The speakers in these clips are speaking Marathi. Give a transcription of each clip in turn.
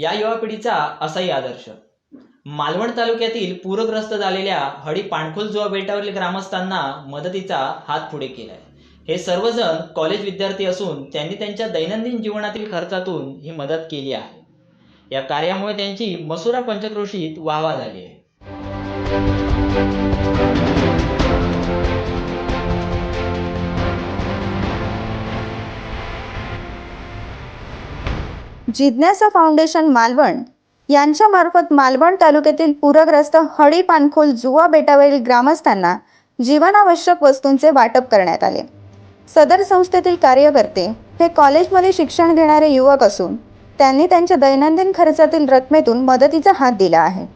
या युवा पिढीचा असाही आदर्श. मालवण तालुक्यातील पूरग्रस्त झालेल्या हडी पाणखोल जुवा बेटावरील ग्रामस्थांना मदतीचा हात पुढे केलाय. हे सर्वजण कॉलेज विद्यार्थी असून त्यांनी त्यांच्या दैनंदिन जीवनातील खर्चातून ही मदत केली आहे. या कार्यामुळे त्यांची मसुरा पंचक्रोशीत वाहवा झाली आहे. जिज्ञासा फाउंडेशन मालवण यांच्यामार्फत मालवण तालुक्यातील पूरग्रस्त हडी पानखोल जुवा बेटावरील ग्रामस्थांना जीवनावश्यक वस्तूंचे वाटप करण्यात आले. सदर संस्थेतील कार्यकर्ते हे कॉलेजमध्ये शिक्षण घेणारे युवक असून त्यांनी त्यांच्या दैनंदिन खर्चातील रकमेतून मदतीचा हात दिला आहे.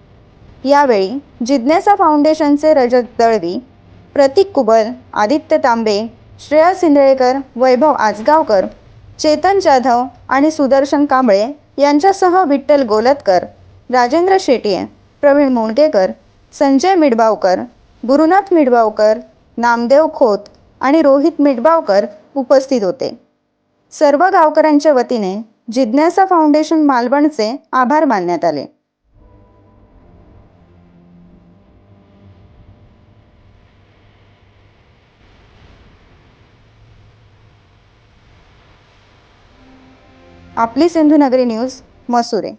यावेळी जिज्ञासा फाउंडेशनचे रजत दळवी प्रतीक कुबल आदित्य तांबे श्रेया सिंदळेकर वैभव आजगावकर चेतन जाधव आणि सुदर्शन कांबळे यांच्यासह विठ्ठल गोलतकर राजेंद्र शेटिये प्रवीण मुणगेकर संजय मिडबावकर गुरुनाथ मिडबावकर नामदेव खोत आणि रोहित मिडबावकर उपस्थित होते. सर्व गावकऱ्यांच्या वतीने जिज्ञासा फाउंडेशन मालवणचे आभार मानण्यात आले. आपली सिंधुनगरी न्यूज मसुरे.